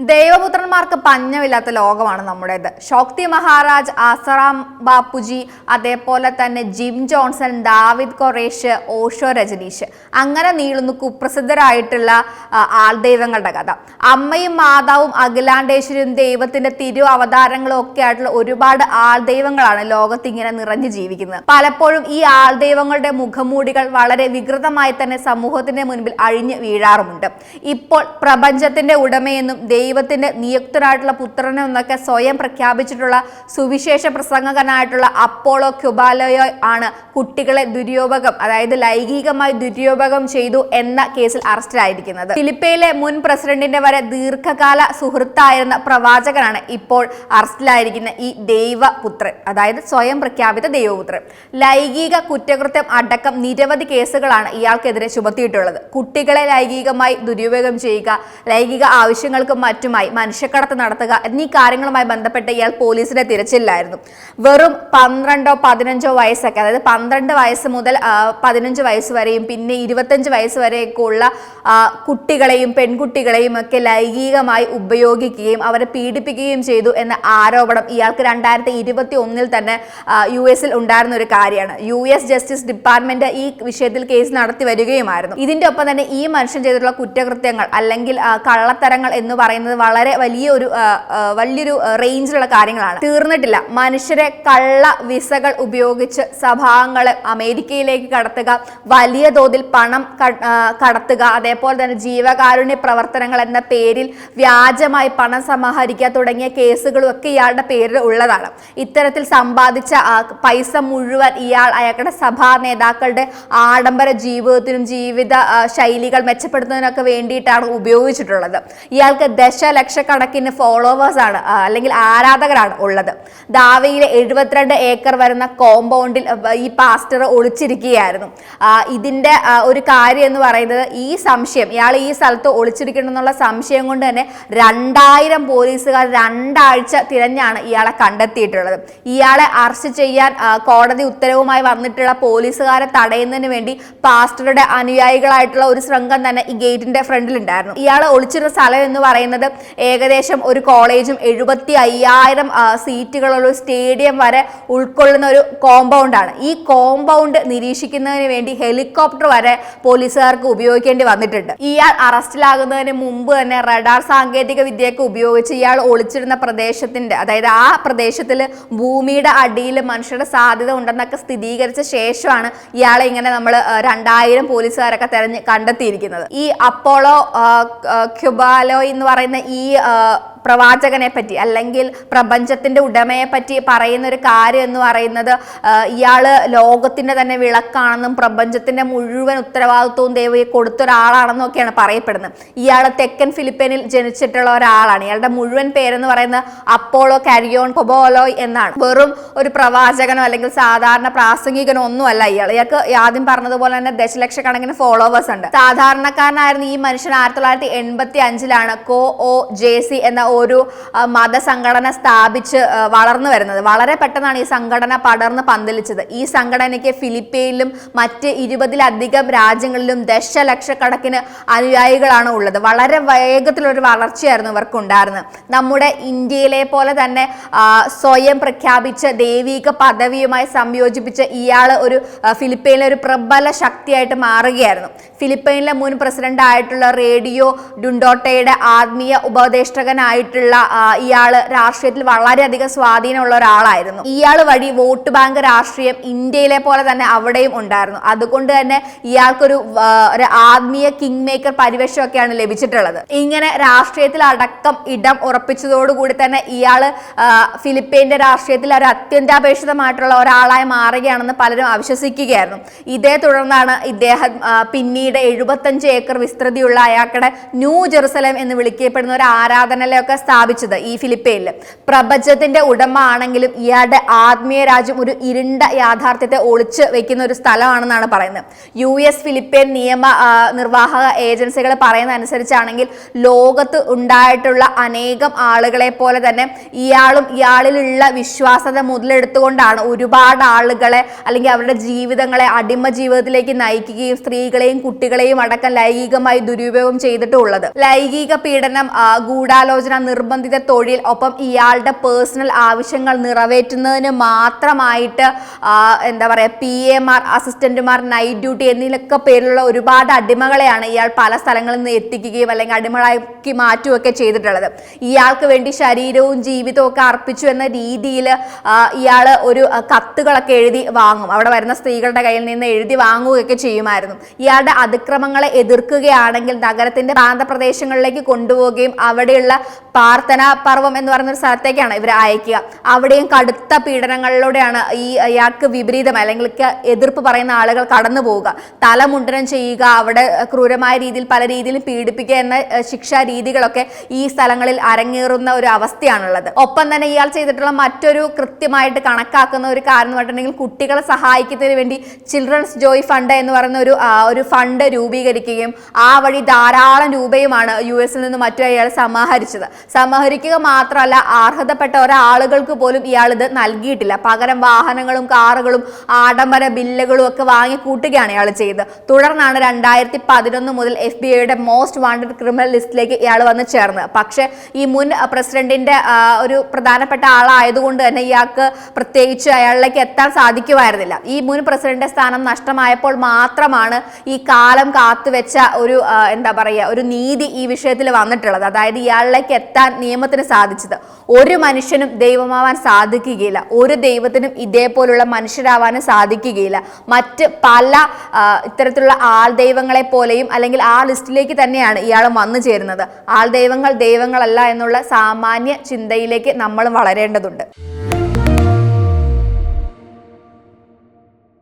ദൈവപുത്രന്മാർക്ക് പഞ്ഞമില്ലാത്ത ലോകമാണ് നമ്മുടേത്. ശോക്തി മഹാരാജ് ആസറാം ബാപ്പുജി അതേപോലെ തന്നെ Jim Johnson David Koresh Osho Rajneesh. അങ്ങനെ നീളുന്നു കുപ്രസിദ്ധരായിട്ടുള്ള ആൾദൈവങ്ങളുടെ കഥ. അമ്മയും മാതാവും അഖിലാണ്ടേശ്വരിയും ദൈവത്തിന്റെ തിരു അവതാരങ്ങളും ഒക്കെ ആയിട്ടുള്ള ഒരുപാട് ആൾദൈവങ്ങളാണ് ലോകത്ത് ഇങ്ങനെ നിറഞ്ഞു ജീവിക്കുന്നത്. പലപ്പോഴും ഈ ആൾദൈവങ്ങളുടെ മുഖമൂടികൾ വളരെ വികൃതമായി തന്നെ സമൂഹത്തിന്റെ മുൻപിൽ അഴിഞ്ഞു വീഴാറുമുണ്ട്. ഇപ്പോൾ പ്രപഞ്ചത്തിന്റെ ഉടമയെന്നും ദൈവത്തിന്റെ നിയുക്തനായിട്ടുള്ള പുത്രനെന്നൊക്കെ സ്വയം പ്രഖ്യാപിച്ചിട്ടുള്ള സുവിശേഷ പ്രസംഗകനായിട്ടുള്ള അപ്പോളോ ക്യുബാലോയോ ആണ് കുട്ടികളെ ദുര്യോപകം അതായത് ലൈംഗികമായി ദുര്യോപകം ചെയ്തു എന്ന കേസിൽ അറസ്റ്റിലായിരിക്കുന്നത്. ഫിലിപ്പയിലെ മുൻ പ്രസിഡന്റിന്റെ വരെ ദീർഘകാല സുഹൃത്തായിരുന്ന പ്രവാചകനാണ് ഇപ്പോൾ അറസ്റ്റിലായിരിക്കുന്ന ഈ ദൈവപുത്രൻ അതായത് സ്വയം പ്രഖ്യാപിത ദൈവപുത്രൻ. ലൈംഗിക കുറ്റകൃത്യം അടക്കം നിരവധി കേസുകളാണ് ഇയാൾക്കെതിരെ ചുമത്തിയിട്ടുള്ളത്. കുട്ടികളെ ലൈംഗികമായി ദുരുപയോഗം ചെയ്യുക ലൈംഗിക ആവശ്യങ്ങൾക്കും മറ്റുമായി മനുഷ്യക്കടത്ത് നടത്തുക എന്നീ കാര്യങ്ങളുമായി ബന്ധപ്പെട്ട് ഇയാൾ പോലീസിന്റെ തിരച്ചിലായിരുന്നു വെറും പന്ത്രണ്ടോ പതിനഞ്ചോ വയസ്സൊക്കെ അതായത് പന്ത്രണ്ട് വയസ്സ് മുതൽ പതിനഞ്ച് വയസ്സ് വരെയും പിന്നെ ഇരുപത്തഞ്ച് വയസ്സ് വരെയൊക്കെ ഉള്ള കുട്ടികളെയും പെൺകുട്ടികളെയും ഒക്കെ ലൈംഗികമായി ഉപയോഗിക്കുകയും അവരെ പീഡിപ്പിക്കുകയും ചെയ്തു എന്ന ആരോപണം ഇയാൾക്ക് രണ്ടായിരത്തി ഇരുപത്തി ഒന്നിൽ തന്നെ യു എസിൽ ഉണ്ടായിരുന്ന ഒരു കാര്യമാണ്. യു എസ് ജസ്റ്റിസ് ഡിപ്പാർട്ട്മെന്റ് ഈ വിഷയത്തിൽ കേസ് നടത്തി വരികയുമായിരുന്നു. ഇതിന്റെ ഒപ്പം തന്നെ ഈ മനുഷ്യൻ ചെയ്തിട്ടുള്ള കുറ്റകൃത്യങ്ങൾ അല്ലെങ്കിൽ കള്ളത്തരങ്ങൾ എന്ന് പറയുന്നത് വളരെ വലിയൊരു ആ, ആ, വലിയൊരു റേഞ്ചിലുള്ള കാര്യങ്ങളാണ്. തീർന്നിട്ടില്ല. മനുഷ്യരെ കള്ള വിസകൾ ഉപയോഗിച്ച് സഭാംഗങ്ങളെ അമേരിക്കയിലേക്ക് കടത്തുക വലിയ തോതിൽ പണം കടത്തുക അതേപോലെ തന്നെ ജീവകാരുണ്യ പ്രവർത്തനങ്ങൾ എന്ന പേരിൽ വ്യാജമായി പണം സമാഹരിക്കുക തുടങ്ങിയ കേസുകളും ഒക്കെ ഇയാളുടെ പേരിൽ ഉള്ളതാണ്. ഇത്തരത്തിൽ സമ്പാദിച്ച പൈസ മുഴുവൻ ഇയാൾ അയാളുടെ സഭാ നേതാക്കളുടെ ആഡംബര ജീവിതത്തിനും ജീവിത ശൈലികൾ മെച്ചപ്പെടുത്തുന്നതിനൊക്കെ വേണ്ടിയിട്ടാണ് ഉപയോഗിച്ചിട്ടുള്ളത്. ഇയാൾക്ക് ദശലക്ഷക്കണക്കിന് ഫോളോവേഴ്സാണ് അല്ലെങ്കിൽ ആരാധകരാണ് ഉള്ളത്. ദാവയിലെ എഴുപത്തിരണ്ട് ഏക്കർ വരുന്ന കോമ്പൗണ്ടിൽ ഈ പാസ്റ്റർ ഒളിച്ചിരിക്കുകയായിരുന്നു. ഇതിന്റെ ഒരു കാര്യം എന്ന് പറയുന്നത് ഈ സംശയം ഇയാൾ ഈ സ്ഥലത്ത് ഒളിച്ചിരിക്കണം എന്നുള്ള സംശയം കൊണ്ട് തന്നെ രണ്ടായിരം പോലീസുകാർ രണ്ടാഴ്ച തിരഞ്ഞാണ് ഇയാളെ കണ്ടെത്തിയിട്ടുള്ളത്. ഇയാളെ അറസ്റ്റ് ചെയ്യാൻ കോടതി ഉത്തരവുമായി വന്നിട്ടുള്ള പോലീസുകാരെ തടയുന്നതിന് വേണ്ടി പാസ്റ്ററുടെ അനുയായികളായിട്ടുള്ള ഒരു ശൃംഖം തന്നെ ഈ ഗേറ്റിന്റെ ഫ്രണ്ടിൽ ഉണ്ടായിരുന്നു ഇയാൾ ഒളിച്ചിരുന്ന സ്ഥലം എന്ന് പറയുന്നത് ഏകദേശം ഒരു കോളേജും എഴുപത്തി അയ്യായിരം സീറ്റുകളുള്ള സ്റ്റേഡിയം വരെ ഉൾക്കൊള്ളുന്ന ഒരു കോമ്പൗണ്ടാണ്. ഈ കോമ്പൗണ്ട് നിരീക്ഷിക്കുന്നതിന് വേണ്ടി ഹെലികോപ്റ്റർ വരെ പോലീസുകാർക്ക് ഉപയോഗിക്കേണ്ടി വന്നിട്ടുണ്ട്. ഇയാൾ അറസ്റ്റിലാകുന്നതിന് മുമ്പ് തന്നെ റഡാർ സാങ്കേതിക വിദ്യയൊക്കെ ഉപയോഗിച്ച് ഇയാൾ ഒളിച്ചിരുന്ന പ്രദേശത്തിന്റെ അതായത് ആ പ്രദേശത്തിൽ ഭൂമിയുടെ അടിയിൽ മനുഷ്യരുടെ സാധ്യത ഉണ്ടെന്നൊക്കെ സ്ഥിരീകരിച്ച ശേഷമാണ് ഇയാളെ ഇങ്ങനെ നമ്മൾ രണ്ടായിരം പോലീസുകാരൊക്കെ തെരഞ്ഞ് കണ്ടെത്തിയിരിക്കുന്നത്. ഈ അപ്പോളോ ക്യുബാലോ എന്ന് പറയുന്ന ഈ ആ, പ്രവാചകനെ പറ്റി അല്ലെങ്കിൽ പ്രപഞ്ചത്തിന്റെ ഉടമയെ പറ്റി പറയുന്ന ഒരു കാര്യം എന്ന് പറയുന്നത് ഇയാൾ ഇയാൾ ലോകത്തിന്റെ തന്നെ വിളക്കാണെന്നും പ്രപഞ്ചത്തിന്റെ മുഴുവൻ ഉത്തരവാദിത്വവും ദൈവം കൊടുത്ത ഒരാളാണെന്നും ഒക്കെയാണ് പറയപ്പെടുന്നത്. ഇയാൾ തെക്കൻ ഫിലിപ്പീനിൽ ജനിച്ചിട്ടുള്ള ഒരാളാണ്. ഇയാളുടെ മുഴുവൻ പേരെന്ന് പറയുന്നത് അപ്പോളോ കരിയോൺ കൊബോലോയ് എന്നാണ്. വെറും ഒരു പ്രവാചകനോ അല്ലെങ്കിൽ സാധാരണ പ്രാസംഗികനോ ഒന്നുമല്ല ഇയാൾ ഇയാൾക്ക് ആദ്യം പറഞ്ഞതുപോലെ തന്നെ ദശലക്ഷക്കണക്കിന് ഫോളോവേഴ്സ് ഉണ്ട്. സാധാരണക്കാരനായിരുന്ന ഈ മനുഷ്യൻ ആയിരത്തി തൊള്ളായിരത്തി എൺപത്തി അഞ്ചിലാണ് കോ ഒ ജെ സി എന്ന ഒരു മതസംഘടന സ്ഥാപിച്ച് വളർന്നു വരുന്നത്. വളരെ പെട്ടെന്നാണ് ഈ സംഘടന പടർന്ന് പന്തലിച്ചത്. ഈ സംഘടനയ്ക്ക് ഫിലിപ്പീനിലും മറ്റ് ഇരുപതിലധികം രാജ്യങ്ങളിലും ദശലക്ഷക്കണക്കിന് അനുയായികളാണ് ഉള്ളത്. വളരെ വേഗത്തിലൊരു വളർച്ചയായിരുന്നു ഇവർക്കുണ്ടായിരുന്നത്. നമ്മുടെ ഇന്ത്യയിലെ പോലെ തന്നെ സ്വയം പ്രഖ്യാപിച്ച ദൈവിക പദവിയുമായി സംയോജിപ്പിച്ച ഇയാൾ ഒരു ഫിലിപ്പീനിലെ ഒരു പ്രബല ശക്തിയായിട്ട് മാറുകയായിരുന്നു. ഫിലിപ്പൈനിലെ മുൻ പ്രസിഡന്റ് ആയിട്ടുള്ള റേഡിയോ ഡുണ്ടോട്ടയുടെ ആത്മീയ ഉപദേഷ്ടകനായിട്ടുള്ള ഇയാൾ രാഷ്ട്രീയത്തിൽ വളരെയധികം സ്വാധീനമുള്ള ഒരാളായിരുന്നു. ഇയാൾ വഴി വോട്ട് ബാങ്ക് രാഷ്ട്രീയം ഇന്ത്യയിലെ പോലെ തന്നെ അവിടെയും ഉണ്ടായിരുന്നു. അതുകൊണ്ട് തന്നെ ഇയാൾക്കൊരു ഒരു ആത്മീയ കിങ് മേക്കർ പരിവേഷമൊക്കെയാണ് ലഭിച്ചിട്ടുള്ളത്. ഇങ്ങനെ രാഷ്ട്രീയത്തിൽ അടക്കം ഇടം ഉറപ്പിച്ചതോടുകൂടി തന്നെ ഇയാൾ ഫിലിപ്പൈന്റെ രാഷ്ട്രീയത്തിൽ ഒരു അത്യന്താപേക്ഷിതമായിട്ടുള്ള ഒരാളായി മാറുകയാണെന്ന് പലരും അവിശ്വസിക്കുകയായിരുന്നു. ഇതേ തുടർന്നാണ് ഇദ്ദേഹം ആ, പിന്നീട് എഴുപത്തഞ്ച് ഏക്കർ വിസ്തൃതിയുള്ള അയാക്കടെ ന്യൂ ജെറുസലേം എന്ന് വിളിക്കപ്പെടുന്ന ഒരു ആരാധനാലയമൊക്കെ സ്ഥാപിച്ചത് ഈ ഫിലിപ്പൈനിൽ പ്രപഞ്ചത്തിന്റെ ഉടമ ആണെങ്കിലും ഇയാളുടെ ആത്മീയ രാജ്യം ഒരു ഇരുണ്ട യാഥാർത്ഥ്യത്തെ ഒളിച്ച് വെക്കുന്ന ഒരു സ്ഥലമാണെന്നാണ് പറയുന്നത്. യു എസ് ഫിലിപ്പൈൻ നിയമ നിർവാഹക ഏജൻസികൾ പറയുന്ന അനുസരിച്ചാണെങ്കിൽ ലോകത്ത് ഉണ്ടായിട്ടുള്ള അനേകം ആളുകളെ പോലെ തന്നെ ഇയാളും ഇയാളിലുള്ള വിശ്വാസത മുതലെടുത്തുകൊണ്ടാണ് ഒരുപാട് ആളുകളെ അല്ലെങ്കിൽ അവരുടെ ജീവിതങ്ങളെ അടിമ ജീവിതത്തിലേക്ക് നയിക്കുകയും സ്ത്രീകളെയും കുട്ടികളെയും അടക്കം ലൈംഗികമായി ദുരുപയോഗം ചെയ്തിട്ടുള്ളത്. ലൈംഗിക പീഡനം ഗൂഢാലോചന നിർബന്ധിത തൊഴിൽ ഒപ്പം ഇയാളുടെ പേഴ്സണൽ ആവശ്യങ്ങൾ നിറവേറ്റുന്നതിന് മാത്രമായിട്ട് എന്താ പറയുക പി എമാർ അസിസ്റ്റന്റുമാർ നൈറ്റ് ഡ്യൂട്ടി എന്നിലൊക്കെ പേരിലുള്ള ഒരുപാട് അടിമകളെയാണ് ഇയാൾ പല സ്ഥലങ്ങളിൽ നിന്ന് എത്തിക്കുകയും അല്ലെങ്കിൽ അടിമകളാക്കി മാറ്റുകയൊക്കെ ചെയ്തിട്ടുള്ളത്. ഇയാൾക്ക് വേണ്ടി ശരീരവും ജീവിതവും ഒക്കെ അർപ്പിച്ചു എന്ന രീതിയിൽ ഇയാൾ ഒരു കത്തുകളൊക്കെ എഴുതി വാങ്ങും. അവിടെ വരുന്ന സ്ത്രീകളുടെ കയ്യിൽ നിന്ന് എഴുതി വാങ്ങുകയൊക്കെ ചെയ്യുമായിരുന്നു. ഇയാളുടെ അതിക്രമങ്ങളെ എതിർക്കുകയാണെങ്കിൽ നഗരത്തിന്റെ പ്രാന്തപ്രദേശങ്ങളിലേക്ക് കൊണ്ടുപോവുകയും അവിടെയുള്ള പ്രാർത്ഥന പർവം എന്ന് പറയുന്ന ഒരു സ്ഥലത്തേക്കാണ് ഇവർ അയക്കുക. അവിടെയും കടുത്ത പീഡനങ്ങളിലൂടെയാണ് ഈ ഇയാൾക്ക് വിപരീതം അല്ലെങ്കിൽ എതിർപ്പ് പറയുന്ന ആളുകൾ കടന്നു പോവുക. തലമുണ്ടനം ചെയ്യുക അവിടെ ക്രൂരമായ രീതിയിൽ പല രീതിയിലും പീഡിപ്പിക്കുക എന്ന ശിക്ഷാ രീതികളൊക്കെ ഈ സ്ഥലങ്ങളിൽ അരങ്ങേറുന്ന ഒരു അവസ്ഥയാണുള്ളത്. ഒപ്പം തന്നെ ഇയാൾ ചെയ്തിട്ടുള്ള മറ്റൊരു കൃത്യമായിട്ട് കണക്കാക്കുന്ന ഒരു എന്ന് പറഞ്ഞിട്ടുണ്ടെങ്കിൽ കുട്ടികളെ സഹായിക്കുന്നതിന് വേണ്ടി ചിൽഡ്രൻസ് ജോയ് ഫണ്ട് എന്ന് പറയുന്ന ഒരു ഒരു ഫണ്ട് രൂപീകരിക്കുകയും ആ വഴി ധാരാളം രൂപയുമാണ് യു എസിൽ നിന്ന് മറ്റു അയാൾ സമാഹരിച്ചത്. സമാഹരിക്കുക മാത്രമല്ല അർഹതപ്പെട്ട ഒരാളുകൾക്ക് പോലും ഇയാൾ ഇത് നൽകിയിട്ടില്ല. പകരം വാഹനങ്ങളും കാറുകളും ആഡംബര ബില്ലുകളും ഒക്കെ വാങ്ങി കൂട്ടുകയാണ് ഇയാൾ ചെയ്തത്. തുടർന്നാണ് രണ്ടായിരത്തി പതിനൊന്ന് മുതൽ എഫ് ബി ഐയുടെ മോസ്റ്റ് വാണ്ടഡ് ക്രിമിനൽ ലിസ്റ്റിലേക്ക് ഇയാൾ വന്ന് ചേർന്നത്. പക്ഷേ ഈ മുൻ പ്രസിഡന്റിന്റെ ഒരു പ്രധാനപ്പെട്ട ആളായതുകൊണ്ട് തന്നെ ഇയാൾക്ക് പ്രത്യേകിച്ച് അയാളിലേക്ക് എത്താൻ സാധിക്കുമായിരുന്നില്ല. ഈ മുൻ പ്രസിഡന്റിന്റെ സ്ഥാനം നഷ്ടമായപ്പോൾ മാത്രമാണ് ഈ കാലം കാത്തുവെച്ച ഒരു എന്താ പറയുക ഒരു നീതി ഈ വിഷയത്തിൽ വന്നിട്ടുള്ളത്. അതായത് ഇയാളിലേക്ക് എത്താൻ നിയമത്തിന് സാധിച്ചത് ഒരു മനുഷ്യനും ദൈവമാവാൻ സാധിക്കുകയില്ല. ഒരു ദൈവത്തിനും ഇതേപോലുള്ള മനുഷ്യരാവാനും സാധിക്കുകയില്ല. മറ്റ് പല ഇത്തരത്തിലുള്ള ആൾ ദൈവങ്ങളെ പോലെയും അല്ലെങ്കിൽ ആ ലിസ്റ്റിലേക്ക് തന്നെയാണ് ഇയാൾ വന്നു ചേരുന്നത്. ആൾ ദൈവങ്ങൾ ദൈവങ്ങളല്ല എന്നുള്ള സാമാന്യ ചിന്തയിലേക്ക് നമ്മൾ വളരേണ്ടതുണ്ട്.